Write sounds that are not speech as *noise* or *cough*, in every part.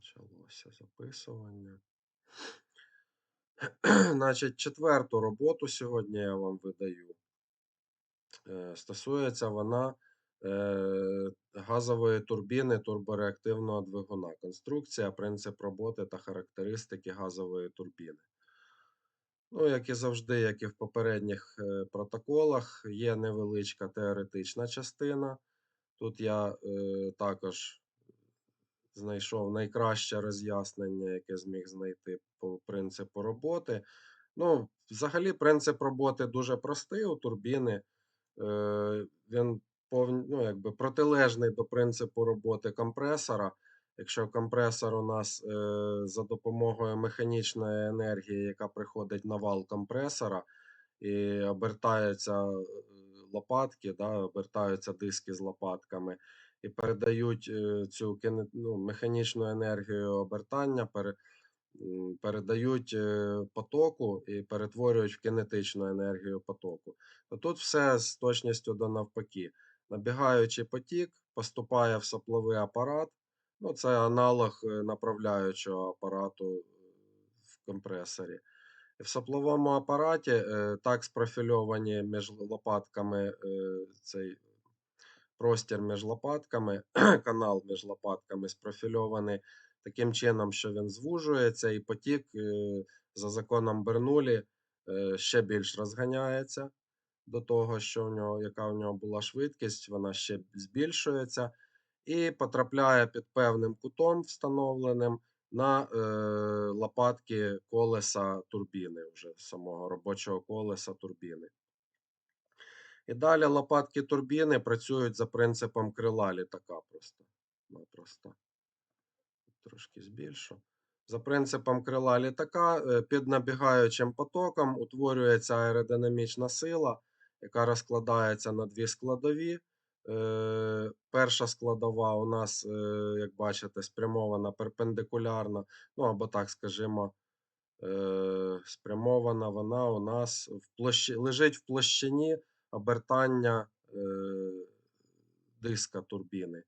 Почалося записування. *clears throat* Значить, четверту роботу сьогодні я вам видаю. Е, Стосується вона е, газової турбіни турбореактивного двигуна. Конструкція, принцип роботи та характеристики газової турбіни. Ну, як і завжди, як і в попередніх е, протоколах, є невеличка теоретична частина. Тут я також знайшов найкраще роз'яснення, яке зміг знайти по принципу роботи. Ну, взагалі, принцип роботи дуже простий у турбіни. Е, Він ну, якби протилежний до принципу роботи компресора. Якщо компресор у нас е, за допомогою механічної енергії, яка приходить на вал компресора, і обертаються е, лопатки, да, обертаються диски з лопатками, і передають е, цю ну, механічну енергію обертання, пере, передають е, потоку і перетворюють в кинетичну енергію потоку. То тут все з точністю до навпаки. Набігаючий потік поступає в сопловий апарат. Ну, це аналог е, направляючого апарату в компресорі. В сопловому апараті так спрофільовані між лопатками цей простір між лопатками, *clears throat* канал між лопатками спрофільований таким чином, що він звужується, і потік е, за законом Бернулі е, ще більш розганяється до того, що в нього, яка в нього була швидкість, вона ще збільшується і потрапляє під певним кутом встановленим на е, лопатки колеса турбіни, вже самого робочого колеса турбіни. І далі лопатки турбіни працюють за принципом крила літака просто. Напросто. Трошки збільшу. За принципом крила літака е, під набігаючим потоком утворюється аеродинамічна сила, яка розкладається на дві складові. Е, Перша складова у нас, е, як бачите, спрямована перпендикулярно, ну або так скажімо, спрямована вона у нас в площі, лежить в площині обертання е, диска турбіни.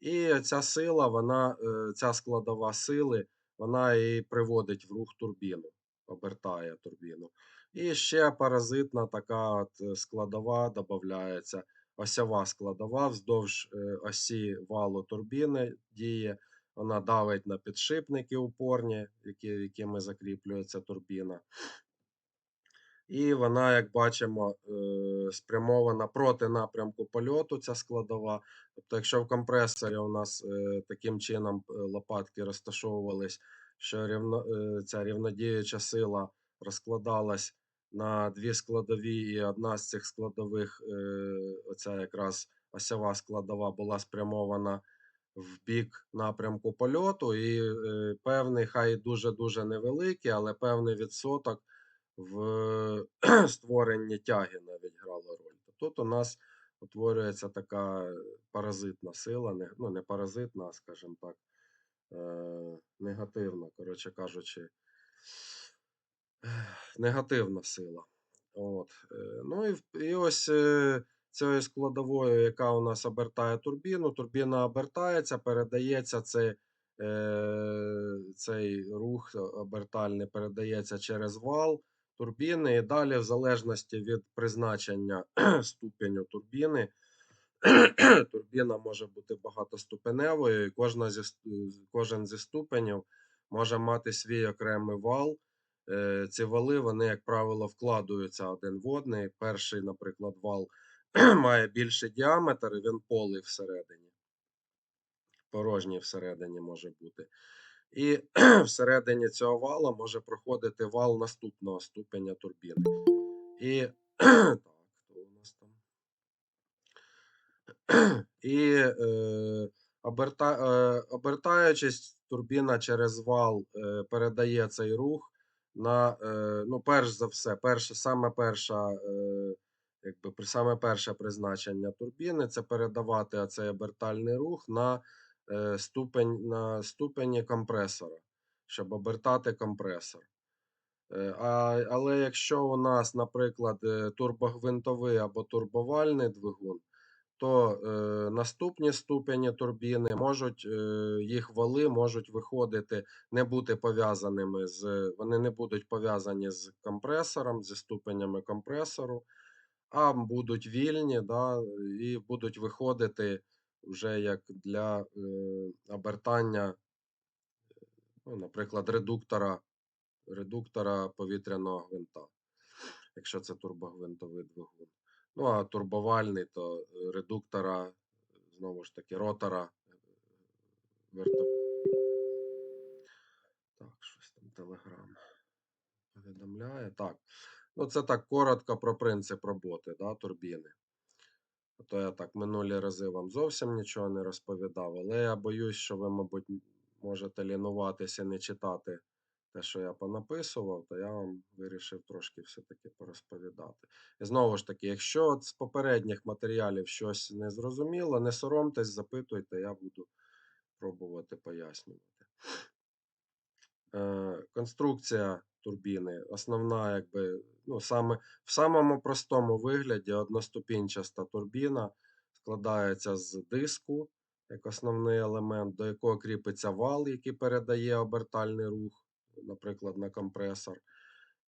І ця сила, вона, е, ця складова сили, вона і приводить в рух турбіну, обертає турбіну. І ще паразитна така от е, складова додається, осьова складова вздовж осі валу турбіни діє. Вона давить на підшипники упорні, які, якими закріплюється турбіна. І вона, як бачимо, е, спрямована проти напрямку польоту, ця складова. Тобто, якщо в компресорі у нас е, таким чином е, лопатки розташовувались, що рівно, ця рівнодіюча сила розкладалась на дві складові, і одна з цих складових, оця якраз осьова складова, була спрямована в бік напрямку польоту, і певний, хай дуже-дуже невеликий, але певний відсоток в *clears throat* створенні тяги навіть грало роль. Тут у нас утворюється така паразитна сила, не, ну не паразитна, скажімо так, е, негативна, коротше кажучи, *sighs* негативна сила. От. е, Ну і, і ось е, цією складовою, яка у нас обертає турбіну, турбіна обертається, передається цей, е, цей рух обертальний передається через вал турбіни, і далі, в залежності від призначення *clears throat* ступеню турбіни, *clears throat* турбіна може бути багатоступеневою, і кожна зі, кожен зі ступенів може мати свій окремий вал. Е, Ці вали, вони, як правило, вкладаються один в одний. Перший, наприклад, вал *clears throat* має більший діаметр, і він полий всередині. Порожній всередині може бути. І *clears throat* всередині цього вала може проходити вал наступного ступеня турбіни. І *clears throat* так, хто у нас там? І е, оберта, е, обертаючись, турбіна через вал е, передає цей рух на, е, ну, перш за все, перше, саме перша, е, якби, саме перше призначення турбіни це передавати цей обертальний рух на, ступень, на ступені компресора, щоб обертати компресор. Е, А, але якщо у нас, наприклад, е, турбогвинтовий або турбовальний двигун, то е, наступні ступені турбіни можуть, е, їх вали можуть виходити, не бути пов'язаними з, вони не будуть пов'язані з компресором, зі ступенями компресору, а будуть вільні, да, і будуть виходити вже як для е, обертання, ну, наприклад, редуктора, редуктора повітряного гвинта, якщо це турбогвинтовий двигун. Ну, а турбовальний, то е, редуктора, знову ж таки, ротора е. Так, щось там Телеграм повідомляє. Так. Ну, це так коротко про принцип роботи да, турбіни. А То я так минулі рази вам зовсім нічого не розповідав, але я боюсь, що ви, мабуть, можете лінуватися і не читати те, що я понаписував, то я вам вирішив трошки все-таки порозповідати. І знову ж таки, якщо з попередніх матеріалів щось не зрозуміло, не соромтесь, запитуйте, я буду пробувати пояснювати. Е, Конструкція турбіни, основна, якби, ну, саме, в самому простому вигляді одноступінчаста турбіна складається з диску, як основний елемент, до якого кріпиться вал, який передає обертальний рух, наприклад, на компресор.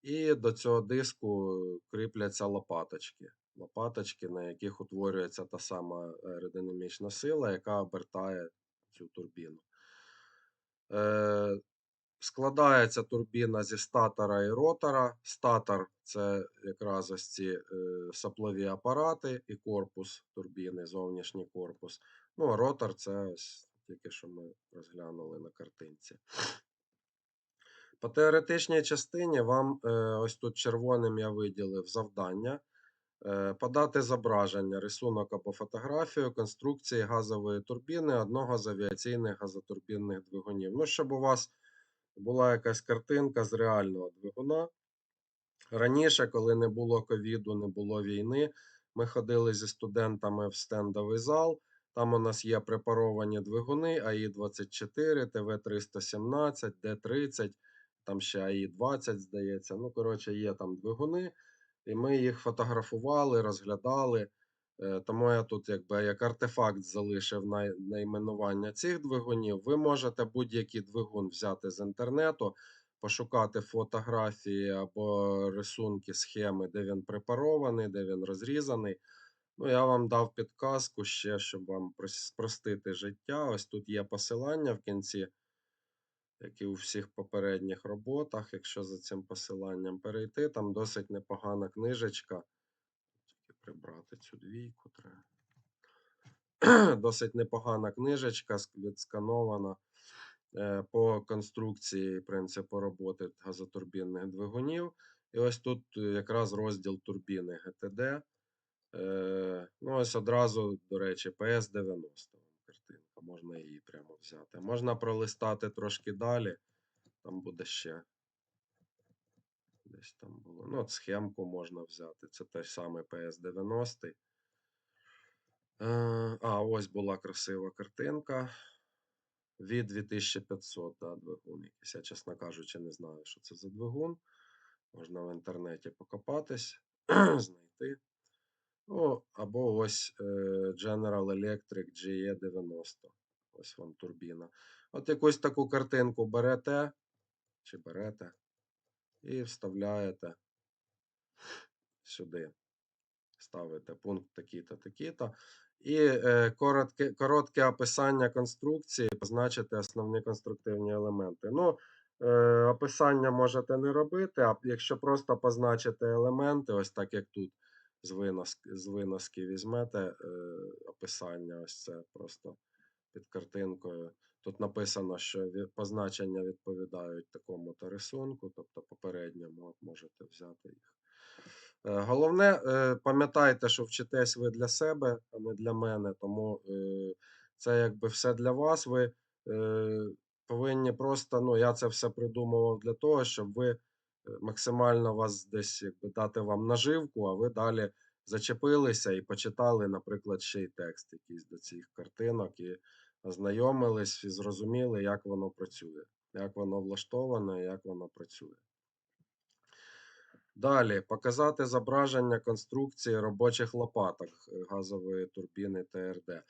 І до цього диску кріпляться лопаточки. Лопаточки, на яких утворюється та сама аеродинамічна сила, яка обертає цю турбіну. Е, Складається турбіна зі статора і ротора. Статор це якраз ось ці е, соплові апарати і корпус турбіни, зовнішній корпус. Ну, а ротор це ось тільки що ми розглянули на картинці. По теоретичній частині вам е, ось тут червоним я виділив завдання. Е, Подати зображення, рисунок або фотографію конструкції газової турбіни одного з авіаційних газотурбінних двигунів. Ну, щоб у вас була якась картинка з реального двигуна. Раніше, коли не було ковіду, не було війни, ми ходили зі студентами в стендовий зал. Там у нас є препаровані двигуни АІ-24, ТВ-317, Д-30, там ще АІ-20, здається. Ну, коротше, є там двигуни, і ми їх фотографували, розглядали. Е, Тому я тут якби як артефакт залишив най- найменування цих двигунів. Ви можете будь-який двигун взяти з інтернету, пошукати фотографії або рисунки, схеми, де він препарований, де він розрізаний. Ну, я вам дав підказку ще, щоб вам спростити життя. Ось тут є посилання в кінці, як і у всіх попередніх роботах. Якщо за цим посиланням перейти, там досить непогана книжечка. Прибрати цю двійку треба. *clears throat* Досить непогана книжечка, відсканована е, по конструкції принципу роботи газотурбінних двигунів. І ось тут е, якраз розділ турбіни ГТД. Е, Ну, ось одразу, до речі, PS90 картинка. Можна її прямо взяти. Можна пролистати трошки далі. Там буде ще. Десь там було. Ну, от схемку можна взяти. Це той самий PS90. Е, А, ось була красива картинка. Від 2500, да, двигун якийсь. Я, чесно кажучи, не знаю, що це за двигун. Можна в інтернеті покопатись, *clears throat* знайти. Ну, або ось е, General Electric GE90. Ось вам турбіна. От якусь таку картинку берете, чи берете, і вставляєте сюди. Ставите пункт такий-то, такий-то. І е, коротке, коротке описання конструкції, позначити основні конструктивні елементи. Ну, е, описання можете не робити, а якщо просто позначити елементи, ось так як тут з виноски, з виноски візьмете е, описання, ось це просто під картинкою. Тут написано, що позначення відповідають такому-то рисунку, тобто попередньому, можете взяти їх. Е, Головне, е, пам'ятайте, що вчитесь ви для себе, а не для мене. Тому е, це якби все для вас. Ви повинні просто, ну, я це все придумував для того, щоб ви максимально вас десь якби, дати вам наживку, а ви далі зачепилися і почитали, наприклад, ще й текст якийсь до цих картинок, і ознайомились і зрозуміли, як воно працює, як воно влаштоване, як воно працює. Далі показати зображення конструкції робочих лопаток е, газової турбіни ТРД.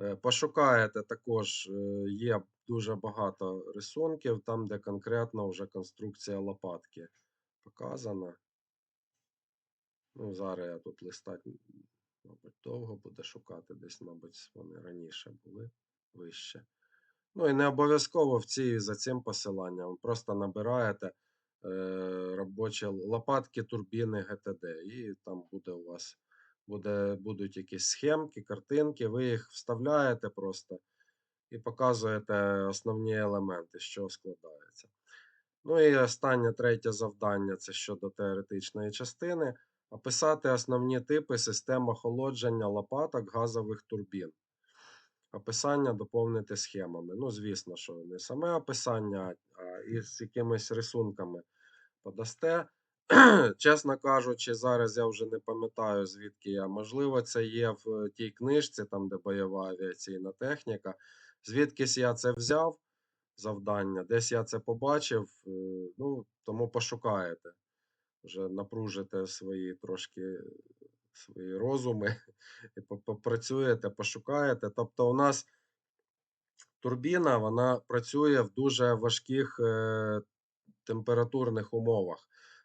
Е, Пошукаєте також, е, є дуже багато рисунків, там, де конкретно вже конструкція лопатки показана. Ну, зараз я тут листати, м, мабуть, довго буде шукати, десь, мабуть, вони раніше були вище. Ну і не обов'язково в цій за цим посиланням. Просто набираєте е, робочі лопатки турбіни ГТД, і там буде у вас буде, будуть якісь схемки, картинки, ви їх вставляєте просто і показуєте основні елементи, чого складається. Ну і останнє третє завдання це щодо теоретичної частини. Описати основні типи систем охолодження лопаток газових турбін. Описання доповнити схемами. Ну, звісно, що не саме описання, а і з якимись рисунками подасте. *clears throat* Чесно кажучи, зараз я вже не пам'ятаю, звідки я. Можливо, це є в тій книжці, там, де бойова авіаційна техніка. Звідкись я це взяв завдання, десь я це побачив, е, ну, тому пошукаєте. Вже напружите свої трошки свої розуми *laughs* і попрацюєте, пошукаєте. Тобто, у нас турбіна вона працює в дуже важких е, температурних умовах.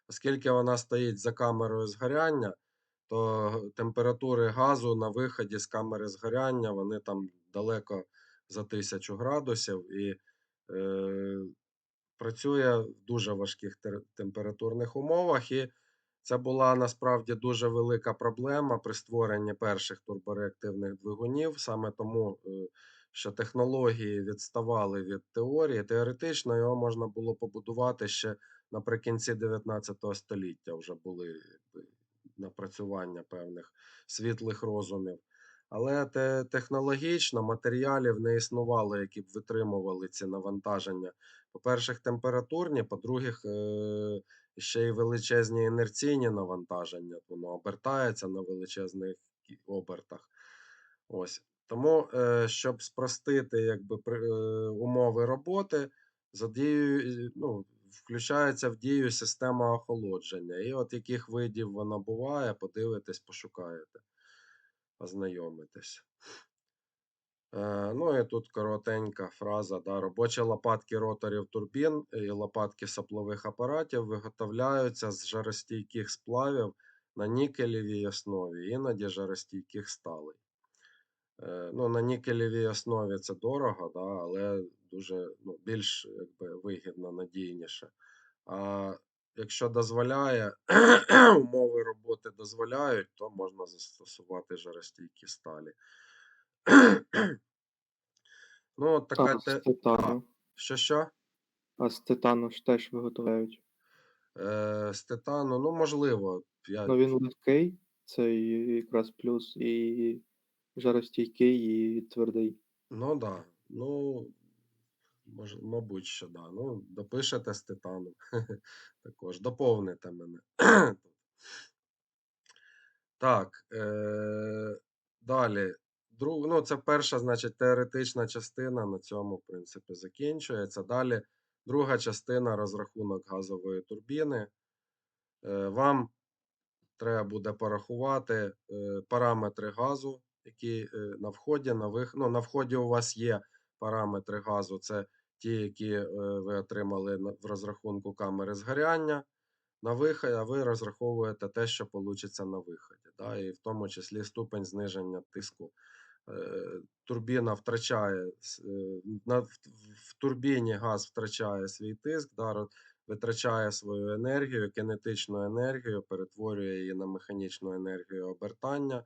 Оскільки вона стоїть за камерою згоряння, то температури газу на виході з камери згоряння вони там далеко за 1000 градусів і е, працює в дуже важких температурних умовах. І це була насправді дуже велика проблема при створенні перших турбореактивних двигунів, саме тому, е, що технології відставали від теорії. Теоретично його можна було побудувати ще наприкінці 19 століття. Вже були напрацювання певних світлих розумів. Але те, технологічно матеріалів не існувало, які б витримували ці навантаження. По-перше, температурні, по-друге, е, ще й величезні інерційні навантаження. Воно обертається на величезних обертах. Ось. Тому, е, щоб спростити якби, е, умови роботи, задіюю, ну, включається в дію система охолодження. І от яких видів вона буває, подивитесь, пошукаєте, ознайомитесь. Е, Ну і тут коротенька фраза. Да, робочі лопатки роторів турбін і лопатки соплових апаратів виготовляються з жаростійких сплавів на нікелевій основі, іноді жаростійких сталей. Е, Ну, на нікелевій основі це дорого, да, але дуже ну, більш якби, вигідно, надійніше. А якщо дозволяє, *clears throat* умови роботи дозволяють, то можна застосувати жаростійкі сталі. *clears throat* Ну, от така А, те... з титану. Що що? А з титану ж теж виготовляють. Е, з титану, ну можливо. Я... Ну він легкий, це якраз плюс, і жаростійкий, і твердий. Ну да. Ну, мож... мабуть, що да. Ну, допишете з титану. *laughs* Також доповните мене. *clears throat* Так. Е... Далі. Друг... Ну, це перша, значить, теоретична частина на цьому, в принципі, закінчується. Далі друга частина розрахунок газової турбіни. Е, Вам треба буде порахувати е, параметри газу, які е, на вході, на вих... ну, на вході у вас є параметри газу, це ті, які ви отримали в розрахунку камери згоряння. На виході, а ви розраховуєте те, що вийде на виході, да, і в тому числі ступень зниження тиску. Е, Турбіна втрачає на, в, турбіні газ втрачає свій тиск, да, витрачає свою енергію, кинетичну енергію, перетворює її на механічну енергію обертання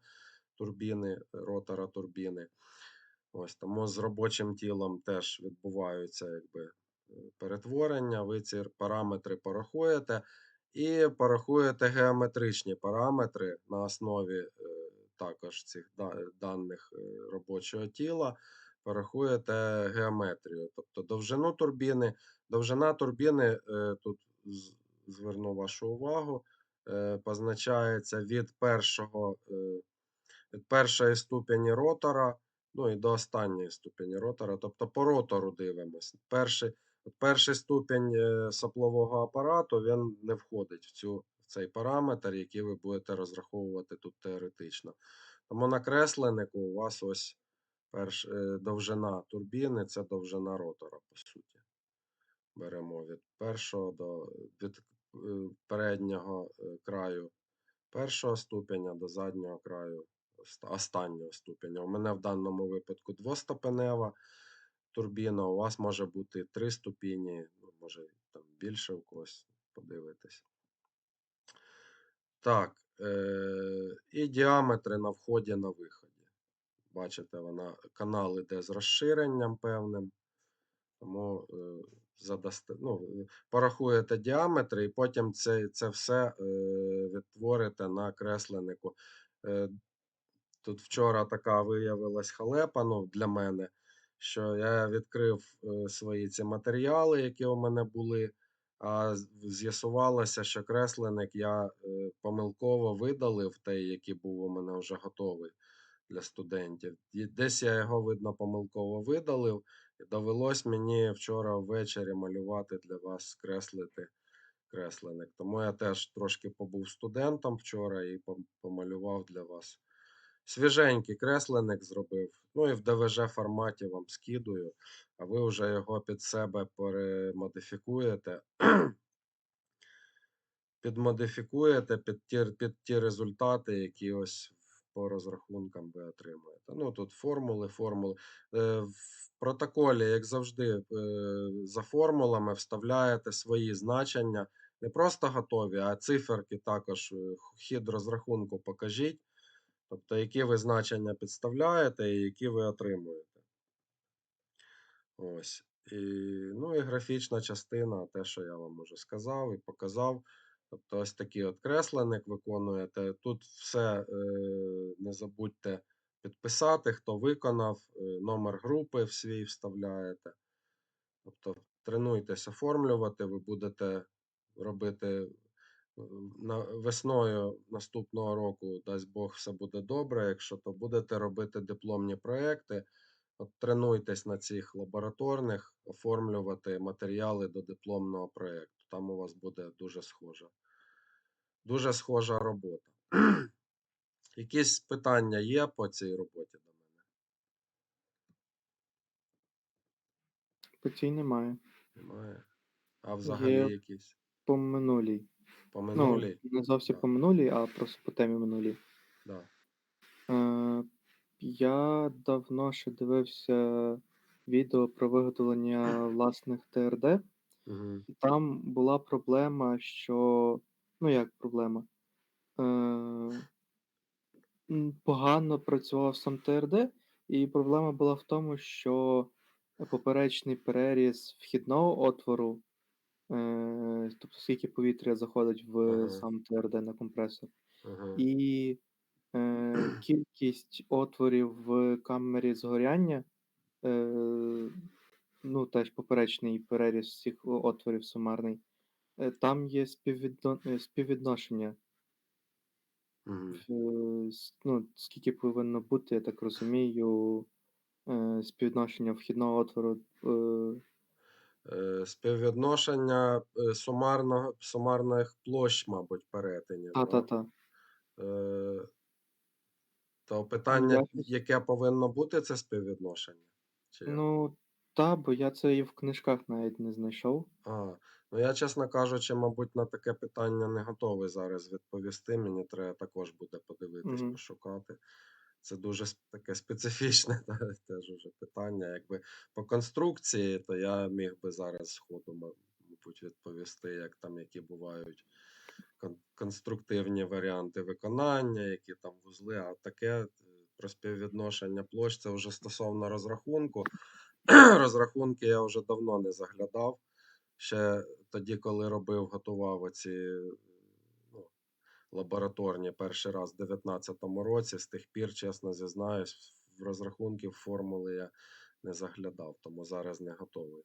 турбіни, ротора турбіни. Ось тому з робочим тілом теж відбуваються якби, е, перетворення. Ви ці параметри порахуєте і порахуєте геометричні параметри на основі е, також цих даних е, робочого тіла. Порахуєте геометрію, тобто довжину турбіни. Довжина турбіни е, тут зверну вашу увагу, е, позначається від першого. від першої ступені ротора, ну і до останньої ступені ротора. Тобто по ротору дивимося. Перший, перший ступень е, соплового апарату він не входить в цю, цей параметр, який ви будете розраховувати тут теоретично. Тому на кресленнику у вас ось перш, е, довжина турбіни це довжина ротора, по суті. Беремо від першого до від е, переднього е, краю першого ступеня до заднього краю останнього ступеня. У мене в даному випадку двоступенева турбіна, у вас може бути три ступені, ну, може там більше у когось, подивитись. Так, е- і діаметри на вході на виході. Бачите, вона канал іде з розширенням певним. Тому е, задасте, ну, е, порахуєте діаметри, і потім це, це все е, відтворите на кресленнику. Е, тут вчора така виявилась халепа ну, для мене, що я відкрив е, свої ці матеріали, які у мене були. А з'ясувалося, що кресленник я е, помилково видалив той, який був у мене вже готовий для студентів. І десь я його, видно, помилково видалив. І довелось мені вчора ввечері малювати для вас, креслити кресленник. Тому я теж трошки побув студентом вчора і помалював для вас. Свіженький кресленник зробив. Ну і в ДВЖ форматі вам скидую, а ви вже його під себе перемодифікуєте. *clears throat* Підмодифікуєте під ті, під ті результати, які ось по розрахункам ви отримуєте. Ну тут формули, формули. Е, В протоколі, як завжди, е, за формулами вставляєте свої значення. Не просто готові, а циферки також е, хід розрахунку покажіть. Тобто, які ви значення підставляєте і які ви отримуєте. Ось. І, ну і графічна частина, те, що я вам уже сказав і показав. Тобто, ось такий от кресленник виконуєте. Тут все е, не забудьте підписати, хто виконав, е, номер групи в свій вставляєте. Тобто, тренуйтесь оформлювати, ви будете робити весною наступного року, дасть Бог, все буде добре. Якщо то будете робити дипломні проекти, от тренуйтесь на цих лабораторних, оформлювати матеріали до дипломного проекту. Там у вас буде дуже схожа. Дуже схожа робота. *clears throat* Якісь питання є по цій роботі до мене? По цій немає. Немає. А взагалі Є якісь? по минулій. По Ну, минулій? не зовсім по минулій, а просто по темі минулій. Да. Е, я давно ще дивився відео про виготовлення *clears throat* власних ТРД. Угу. І там була проблема, що. Ну, як проблема? Е, м, погано працював сам ТРД, і проблема була в тому, що поперечний переріз вхідного отвору, е, тобто скільки повітря заходить в Ага. сам ТРД на компресор, Ага. і е, *clears throat* кількість отворів в камері згоряння, е, ну, теж поперечний переріз всіх отворів сумарний, е, там є співвідно... е, співвідношення. Угу. Е, с- Ну, скільки повинно бути, я так розумію, е, співвідношення вхідного отвору. Е, Співвідношення е, сумарного, сумарних площ, мабуть, перетинів. Та-та-та. Е, То питання, яке повинно бути, це співвідношення? Чи? Ну, та, бо я це і в книжках навіть не знайшов. А, ну я, чесно кажучи, мабуть, на таке питання не готовий зараз відповісти. Мені треба також буде подивитись, Мгм. пошукати. Це дуже таке специфічне *laughs* та, теж уже питання. Якби по конструкції, то я міг би зараз сходу, ма- мабуть, відповісти, як там які бувають кон- конструктивні варіанти виконання, які там вузли, а таке е, про співвідношення площ це вже стосовно розрахунку. *clears throat* Розрахунки я вже давно не заглядав. Ще тоді, коли робив, готував оці лабораторні перший раз в 2019 році. З тих пір, чесно зізнаюсь, в розрахунків формули я не заглядав, тому зараз не готовий.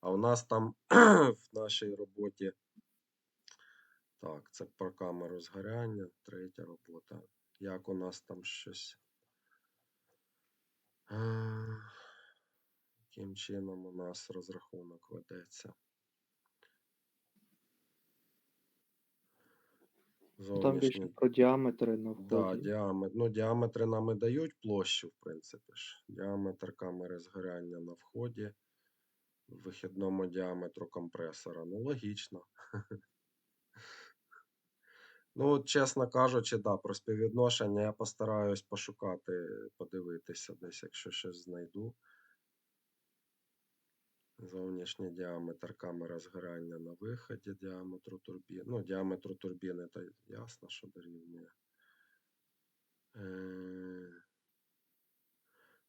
А у нас там *clears throat* в нашій роботі. Так, це про камеру згоряння, третя робота. Як у нас там щось. Е, Яким чином у нас розрахунок ведеться? Там більше про діаметри на Да, вході. діаметр. Ну, діаметри нам і дають площу, в принципі ж. Діаметр камери згоряння на вході. Вихідному діаметру компресора. Ну, логічно. *laughs* Ну, от, чесно кажучи, да, про співвідношення я постараюсь пошукати, подивитися десь, якщо щось знайду. Зовнішній діаметр камери згорання на виході діаметру турбіни. Ну, діаметру турбіни, то ясно, що дорівнює. Е,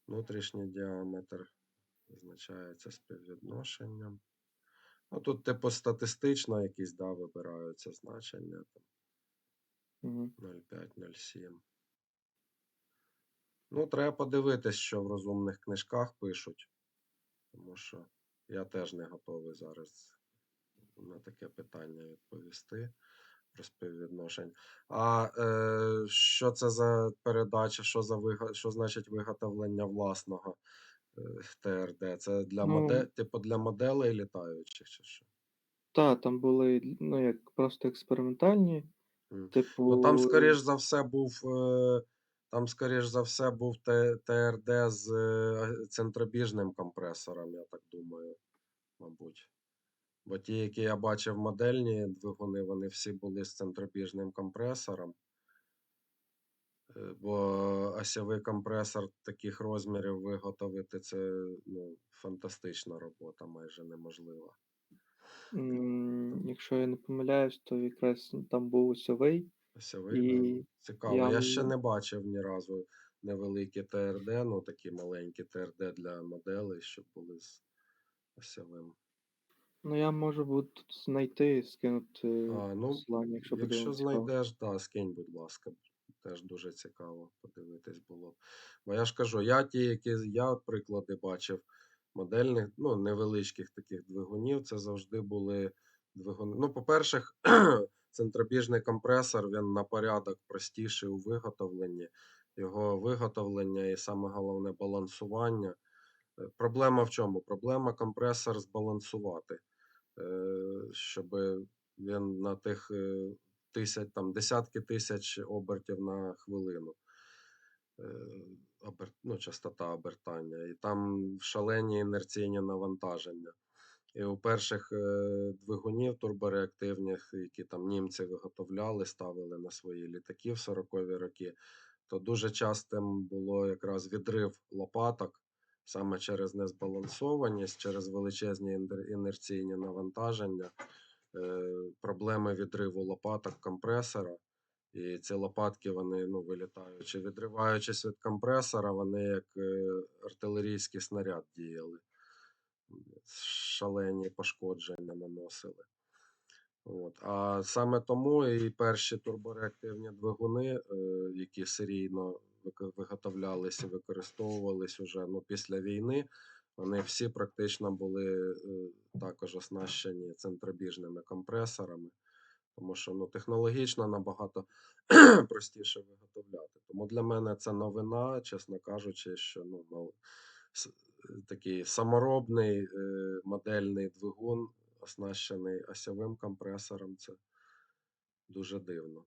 Внутрішній діаметр визначається співвідношенням. Ну, тут, типу, статистично якісь, да, вибираються значення. Там, Мгм. 0,5, 0,7. Ну, треба подивитись, що в розумних книжках пишуть. Тому що я теж не готовий зараз на таке питання відповісти про співвідношень. А е, що це за передача, що, за вига... що значить виготовлення власного е, ТРД? Це для Ну, моде... типу для моделей літаючих чи що? та, там були, ну, як просто експериментальні, типу, Ну там, скоріш за все, був. е, Там, скоріш за все, був ТРД з е, центробіжним компресором, я так думаю, мабуть. Бо ті, які я бачив модельні двигуни, вони всі були з центробіжним компресором. Е, Бо осьовий компресор таких розмірів виготовити це ну, фантастична робота, майже неможлива. якщо я не помиляюсь, то якраз там був осьовий, І. Цікаво. я, Я ще не бачив ні разу невеликі ТРД, ну такі маленькі ТРД для моделей, щоб були з осьовим. ну, я можу буду знайти, скинути А, ну, посилання, якщо буде якщо знайдеш, да, скинь, будь ласка. Теж дуже цікаво подивитись було. Бо я ж кажу, я ті, які я приклади бачив модельних, ну, невеличких таких двигунів, це завжди були двигуни. Ну, по-перше, *clears throat* центробіжний компресор, він на порядок простіший у виготовленні. Його виготовлення і саме головне балансування. Е, Проблема в чому? Проблема компресор збалансувати, е, щоб він на тих е, тисяч, там, десятки тисяч обертів на хвилину. ну, частота обертання, і там шалені інерційні навантаження. І у перших е, двигунів турбореактивних, які там німці виготовляли, ставили на свої літаки в 40-ві роки, то дуже частим було якраз відрив лопаток саме через незбалансованість, через величезні інерційні навантаження, е, проблеми відриву лопаток компресора. І ці лопатки, вони, ну, вилітаючи, відриваючись від компресора, вони як е, артилерійський снаряд діяли. Шалені пошкодження наносили. От. А саме тому і перші турбореактивні двигуни, е, які серійно виготовлялися і використовувались уже ну, після війни, вони всі практично були е, також оснащені центробіжними компресорами, тому що ну, технологічно набагато *clears throat* простіше виготовляти. Тому для мене це новина, чесно кажучи, що ну, такий саморобний е, модельний двигун, оснащений осьовим компресором. Це дуже дивно.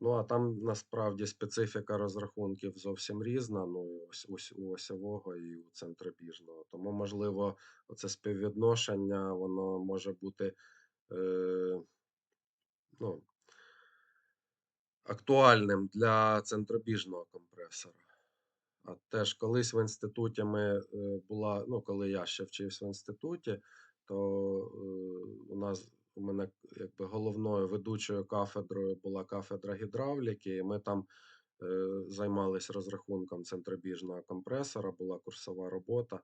Ну, а там насправді специфіка розрахунків зовсім різна. Ну, ось, у осьового і у центробіжного. Тому, можливо, оце співвідношення, воно може бути е, ну, актуальним для центробіжного компресора. А теж колись в інституті ми е, була, ну, коли я ще вчився в інституті, то е, у нас у мене якби головною ведучою кафедрою була кафедра гідравліки, і ми там е, займалися розрахунком центробіжного компресора, була курсова робота.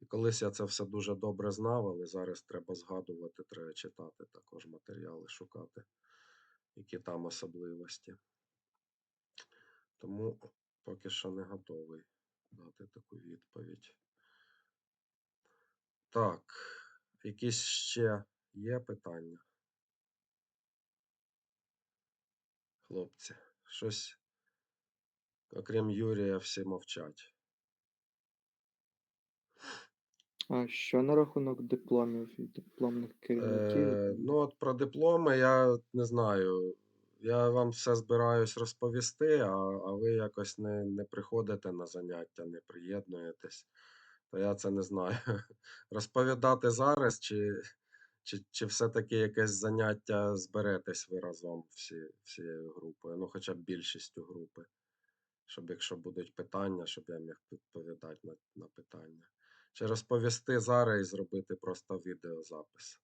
І колись я це все дуже добре знав, але зараз треба згадувати, треба читати також матеріали, шукати, які там особливості. Тому поки що не готовий дати таку відповідь. Так, якісь ще є питання? Хлопці, щось, окрім Юрія, всі мовчать. А що на рахунок дипломів і дипломних керівників? Е, ну, от про дипломи я не знаю. Я вам все збираюсь розповісти, а, а ви якось не, не приходите на заняття, не приєднуєтесь. То я це не знаю. *laughs* Розповідати зараз, чи, чи, чи все-таки якесь заняття зберетесь ви разом всі, всією групою, ну хоча б більшістю групи. Щоб якщо будуть питання, щоб я міг відповідати на, на питання. Чи розповісти зараз і зробити просто відеозапис?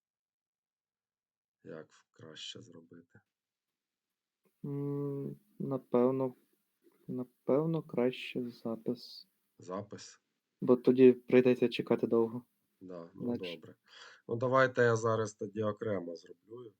Як краще зробити? М, Напевно, напевно, краще запис. Запис? Бо тоді прийдеться чекати довго. Да, ну Інакше. добре. Ну давайте я зараз тоді окремо зроблю.